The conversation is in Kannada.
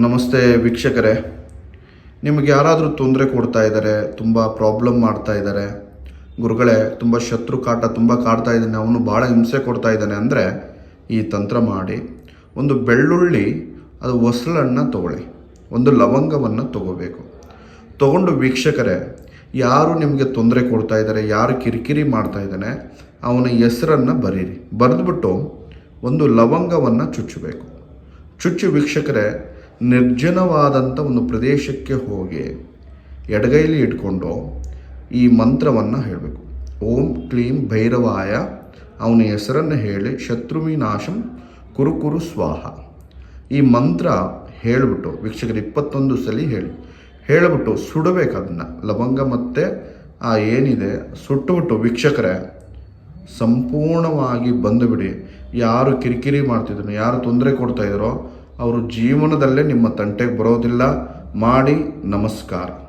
ನಮಸ್ತೆ ವೀಕ್ಷಕರೇ. ನಿಮಗೆ ಯಾರಾದರೂ ತೊಂದರೆ ಕೊಡ್ತಾ ಇದ್ದಾರೆ, ತುಂಬ ಪ್ರಾಬ್ಲಮ್ ಮಾಡ್ತಾ ಇದ್ದಾರೆ, ಗುರುಗಳೇ, ತುಂಬ ಶತ್ರು ಕಾಟ ತುಂಬ ಕಾಡ್ತಾ ಇದ್ದಾನೆ, ಅವನು ಭಾಳ ಹಿಂಸೆ ಕೊಡ್ತಾ ಇದ್ದಾನೆ ಅಂದರೆ ಈ ತಂತ್ರ ಮಾಡಿ, ಒಂದು ಬೆಳ್ಳುಳ್ಳಿ, ಅದು ಹೊಸಳನ್ನು ತಗೊಳ್ಳಿ, ಒಂದು ಲವಂಗವನ್ನು ತಗೋಬೇಕು. ತಗೊಂಡು ವೀಕ್ಷಕರೇ, ಯಾರು ನಿಮಗೆ ತೊಂದರೆ ಕೊಡ್ತಾ ಇದ್ದಾರೆ, ಯಾರು ಕಿರಿಕಿರಿ ಮಾಡ್ತಾ ಇದ್ದಾನೆ, ಅವನ ಹೆಸರನ್ನು ಬರೀರಿ. ಬರೆದ್ಬಿಟ್ಟು ಒಂದು ಲವಂಗವನ್ನು ಚುಚ್ಚಬೇಕು. ಚುಚ್ಚು ವೀಕ್ಷಕರೇ ನಿರ್ಜನವಾದಂಥ ಒಂದು ಪ್ರದೇಶಕ್ಕೆ ಹೋಗಿ ಎಡಗೈಲಿ ಇಟ್ಕೊಂಡು ಈ ಮಂತ್ರವನ್ನು ಹೇಳಬೇಕು. ಓಂ ಕ್ಲೀಂ ಭೈರವಾಯ, ಅವನ ಹೆಸರನ್ನು ಹೇಳಿ ಶತ್ರುವಿನಾಶಂ ಕುರುಕುರು ಕುರು ಸ್ವಾಹ. ಈ ಮಂತ್ರ ಹೇಳಿಬಿಟ್ಟು, ವೀಕ್ಷಕರು ಇಪ್ಪತ್ತೊಂದು ಸಲ ಹೇಳಿ. ಹೇಳಿಬಿಟ್ಟು ಸುಡಬೇಕು ಅದನ್ನು. ಲವಂಗ ಮತ್ತು ಆ ಏನಿದೆ, ಸುಟ್ಟುಬಿಟ್ಟು ವೀಕ್ಷಕರೇ, ಸಂಪೂರ್ಣವಾಗಿ ಬಂದುಬಿಡಿ. ಯಾರು ಕಿರಿಕಿರಿ ಮಾಡ್ತಿದ್ರು, ಯಾರು ತೊಂದರೆ ಕೊಡ್ತಾಯಿದ್ರೋ ಅವರು ಜೀವನದಲ್ಲೇ ನಿಮ್ಮ ತಂಟೆಗೆ ಬರೋದಿಲ್ಲ. ಮಾಡಿ ನಮಸ್ಕಾರ.